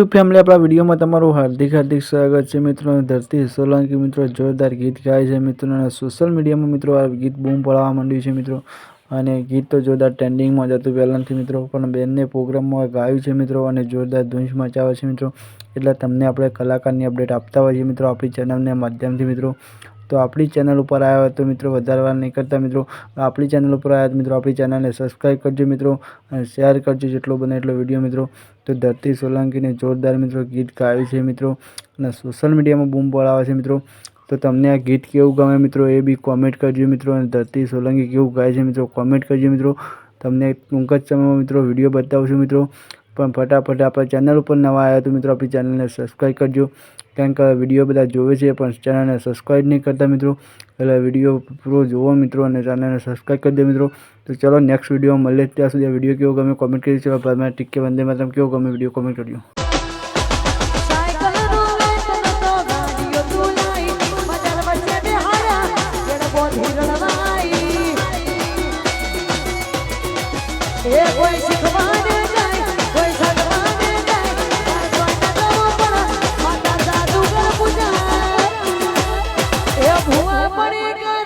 YouTube family આપણા વિડીયોમાં તમારું હાર્દિક હાર્દિક સ્વાગત છે મિત્રો. ધરતી સોલંકી મિત્રો જોરદાર ગીત ગાય છે મિત્રો. અને સોશિયલ મીડિયામાં મિત્રો આ ગીત બૂમ પડાવવા માંડ્યું છે મિત્રો. અને ગીત તો જોરદાર ટ્રેન્ડિંગમાં જતું પહેલાંથી મિત્રો. પણ બેનને પ્રોગ્રામમાં ગાયું છે મિત્રો અને જોરદાર ધૂંસ મચાવે છે મિત્રો. એટલે તમને આપણે કલાકારની અપડેટ આપતા હોઈએ મિત્રો આપણી ચેનલને માધ્યમથી મિત્રો. તો આપણી ચેનલ ઉપર આવ્યા હોય તો મિત્રો વધારે વાર નહીં કરતા મિત્રો. આપણી ચેનલ ઉપર આવ્યા મિત્રો આપણી ચેનલને સબસ્ક્રાઈબ કરજો મિત્રો અને શેર કરજો જેટલો બને એટલો વીડિયો મિત્રો. તો ધરતી સોલંકીને જોરદાર મિત્રો ગીત ગાયું છે મિત્રો અને સોશિયલ મીડિયામાં બૂમ પડાવે છે મિત્રો. તો તમને આ ગીત કેવું ગમે મિત્રો એ બી કોમેન્ટ કરજો મિત્રો અને ધરતી સોલંકી કેવું ગાય છે મિત્રો કોમેન્ટ કરજો મિત્રો. તમને ટૂંક જ સમયમાં મિત્રો વીડિયો બતાવશું મિત્રો. પણ ફટાફટ આપણા ચેનલ ઉપર નવા આવ્યા તો મિત્રો આપણી ચેનલને સબસ્ક્રાઈબ કરજો કારણ કે વિડીયો બધા જોવે છે પણ ચેનલને સબસ્ક્રાઈબ નહીં કરતા મિત્રો એટલે વિડીયો પૂરો જોવો મિત્રો અને ચેનલને સબસ્ક્રાઈબ કરી દે મિત્રો તો ચલો નેક્સ્ટ વિડીયો મળે ત્યાં સુધી આ વિડીયો કેવો ગમે કોમેન્ટ કરી છે ભાઈ ટીકે વંદે માતરમ કેવો ગમે વિડીયો કોમેન્ટ કરજો એ કોઈ શીખવા पड़ेगा